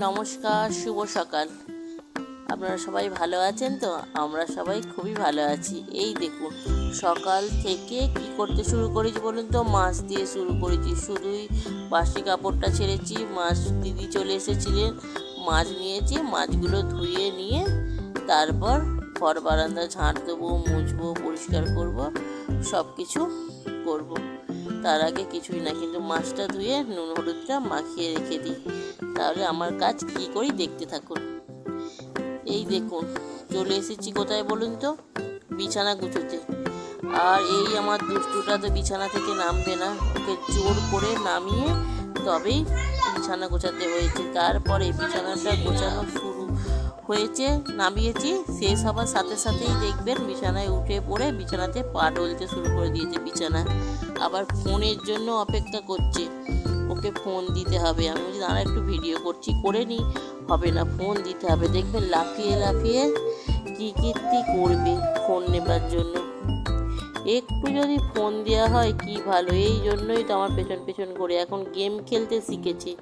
নমস্কার, শুভ সকাল। আপনারা সবাই ভালো আছেন তো? আমরা সবাই খুবই ভালো আছি। এই দেখুন, সকাল থেকে কি করতে শুরু করেছি বলুন তো? মাছ দিয়ে শুরু করেছি। শুধুই বাসি কাপড়টা ছেড়েছি, মাছ দিদি চলে এসেছিলেন। মাছ নিয়েছি, মাছগুলো ধুয়ে নিয়ে তারপর ঘর বারান্দা ঝাঁট দেবো, মুছবো, পরিষ্কার করব সব কিছু করব। তার আগে কিছুই না, কিন্তু মাছটা ধুয়ে নুন হলুদটা মাখিয়ে রেখে দিই। তাহলে আমার কাজ কি করি দেখতে থাকুন। এই দেখুন, চলে এসেছি কোথায় বলুন তো? বিছানা গুছোতে। আর এই আমার দুষ্টুটা তো বিছানা থেকে নামবে না। ওকে জোর করে নামিয়ে তবেই বিছানা গোছাতে হয়েছে। তারপরে বিছানাটা গোছানো শুরু। হয়েছে, নামিয়েছি। শেষ হবার সাথে সাথেই দেখবেন বিছানায় উঠে পড়ে বিছানাতে পা ডলতে শুরু করে দিয়েছে বিছানা। আবার ফোনের জন্য অপেক্ষা করছে। ওকে ফোন দিতে হবে। আমি বলছি, দাঁড়া, একটু ভিডিও করছি, করে নিই হবে না, ফোন দিতে হবে। দেখবেন লাফিয়ে লাফিয়ে কী কীর্তি করবে ফোন নেবার জন্য। একটু যদি ফোন দেওয়া হয়, কি ভালো। এই জন্যই তো আমার পেছন পেছন করে এখন গেম খেলতে শিখেছে।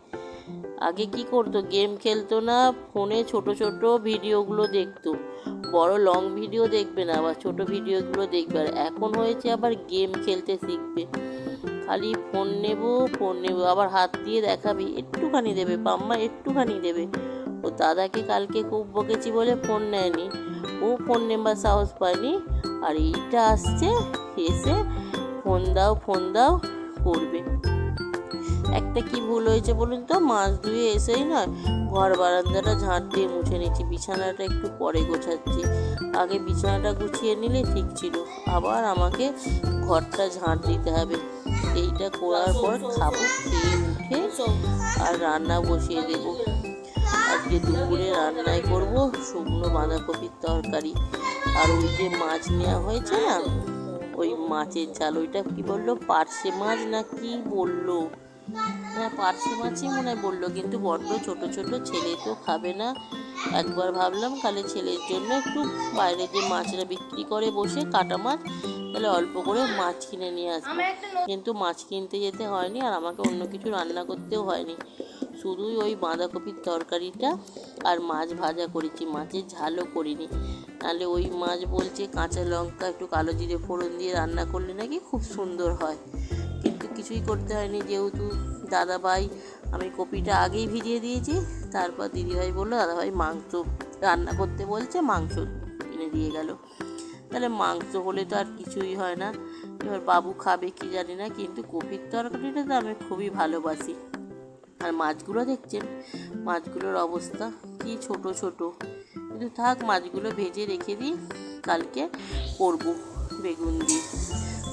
আগে কি করতো? গেম খেলতো না ফোনে ছোট ছোট ভিডিওগুলো দেখতো। বড় লং ভিডিও দেখবে না, আবার ছোট ভিডিওগুলো দেখবে। আর এখন হয়েছে আবার গেম খেলতে শিখবে। খালি ফোন নেব ফোন নেব, আবার হাত দিয়ে দেখাবি, একটুখানি দেবে পাম্মা একটুখানি দেবে। ও দাদাকে কালকে খুব বকেছি বলে ফোন নেয়নি। ও ফোন নেবার সাহস পায়নি। আর এইটা আসছে, এসে ফোন দাও ফোন দাও, করবে। একটা কি ভুল হয়েছে বলুন তো? মাছ ধুয়ে এসেই নয়, ঘর বারান্দাটা ঝাঁট দিয়ে মুছে নিচ্ছি বিছানাটা একটু পরে গোছাচ্ছি। আগে বিছানাটা গুছিয়ে নিলে ঠিক ছিল, আবার আমাকে ঘরটা ঝাঁট দিতে হবে। এইটা করার পর খাব, খেয়ে উঠে আর রান্না বসিয়ে দেবো। আজকে দুপুরে রান্নায় করব, শুকনো বাঁধাকপির তরকারি। আর ওই যে মাছ নেওয়া হয়েছে না, ওই মাছের ঝাল, ওইটা কি বলল? পার্শে মাছ না কি বলল? পার্শে মাছই মনে হয় বলল কিন্তু বড্ড ছোট ছোট ছেলে তো খাবে না। একবার ভাবলাম কালে ছেলের জন্য একটু বাইরে যে মাছরা বিক্রি করে বসে কাটা মাছ তাহলে অল্প করে মাছ কিনে নিয়ে আসব। কিন্তু মাছ কিনতে যেতে হয়নি আর আমাকে অন্য কিছু রান্না করতেও হয়নি। শুধুই ওই বাঁধাকপির তরকারিটা আর মাছ ভাজা করেছি মাছের ঝালও করিনি। নাহলে ওই মাছ বলছে কাঁচা লঙ্কা একটু কালো জিরে ফোড়ন দিয়ে রান্না করলে নাকি খুব সুন্দর হয়। কিছুই করতে হয়নি। যেহেতু দাদাভাই, আমি কপিটা আগেই ভিজিয়ে দিয়েছি। তারপর দিদিভাই বলল, দাদাভাই, মাংস রান্না করতে বলছে, মাংস কিনে দিয়ে গেল। তাহলে মাংস হলে তো আর কিছুই হয় না। এবার বাবু খাবে কি জানি না, কিন্তু কপির তরকারিটা তো আমি খুবই ভালোবাসি। আর মাছগুলো দেখছেন, মাছগুলোর অবস্থা কি ছোট ছোট। কিন্তু থাক, মাছগুলো ভেজে রেখে দিই, কালকে করব বেগুন দিয়ে।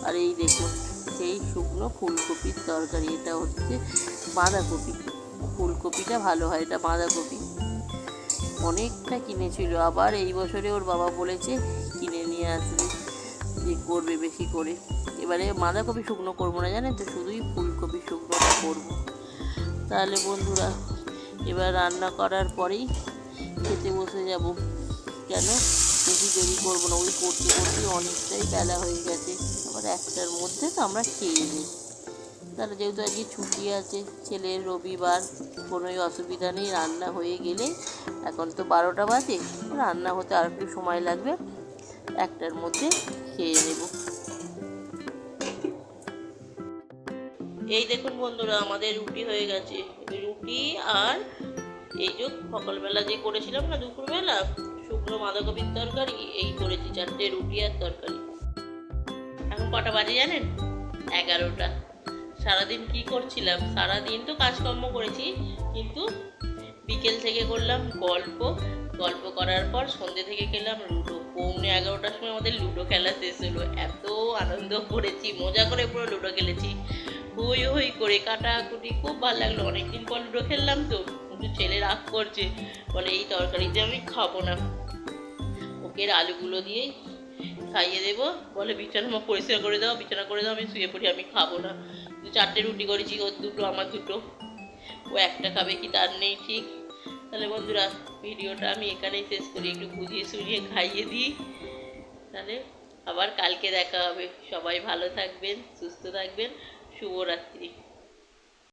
আর এই দেখুন সেই শুকনো ফুলকপির তরকারি, এটা হচ্ছে বাঁধাকপি। ফুলকপিটা ভালো হয় এটা বাঁধাকপি। অনেকটা কিনেছিল। আবার এই বছরে ওর বাবা বলেছে কিনে নিয়ে আসবে, যে করবে বেশি করে। এবারে বাঁধাকপি শুকনো করব না, জানেন তো? শুধুই ফুলকপি শুকনোটা করব। তাহলে বন্ধুরা, এবার রান্না করার পরেই খেতে বসে যাব। কেন? বেশি দেরি করব না, ওই করতে করতে অনেকটাই বেলা হয়ে গেছে। আবার একটার মধ্যে তো আমরা খেয়ে নিই তাহলে যেহেতু আজকে ছুটি আছে ছেলের রবিবার, কোনোই অসুবিধা নেই, রান্না হয়ে গেলে এখন তো বারোটা বাজে, রান্না হতে আর একটু সময় লাগবে, একটার মধ্যে খেয়ে নেব। এই দেখুন বন্ধুরা, আমাদের রুটি হয়ে গেছে। রুটি আর এই যে সকালবেলা যে করেছিলাম না দুপুরবেলা, শুকনো বাঁধাকপির তরকারি, এই করেছি চারটে রুটি আর তরকারি। এখন কটা বাজে জানেন? এগারোটা। সারাদিন কি করছিলাম? সারাদিন তো কাজকর্ম করেছি, কিন্তু বিকেল থেকে করলাম গল্প। গল্প করার পর সন্ধ্যে থেকে খেলাম লুডো। পৌনে এগারোটার সময় আমাদের লুডো খেলা শেষ হলো। এত আনন্দ করেছি, মজা করে পুরো লুডো খেলেছি। হই হই করে কাটাকুটি, খুব ভালো লাগল। অনেকদিন পর লুডো খেললাম তো। কিন্তু ছেলে রাগ করছে। বলে, এই তরকারিতে আমি খাব না। ওকে আলুগুলো দিয়েই খাইয়ে দেবো। বলে, বিছানা আমার পরিষ্কার করে দাও, বিছানা করে দাও, আমি শুয়ে পড়ি, আমি খাব না। চারটে রুটি করেছি, ওর দুটো, আমার দুটো। ও একটা খাবে কি তার নেই, ঠিক? তাহলে বন্ধুরা, ভিডিওটা আমি এখানেই শেষ করি। একটু বুঝিয়ে সুঝিয়ে খাইয়ে দিই। তাহলে আবার কালকে দেখা হবে। সবাই ভালো থাকবেন, সুস্থ থাকবেন। শুভরাত্রি।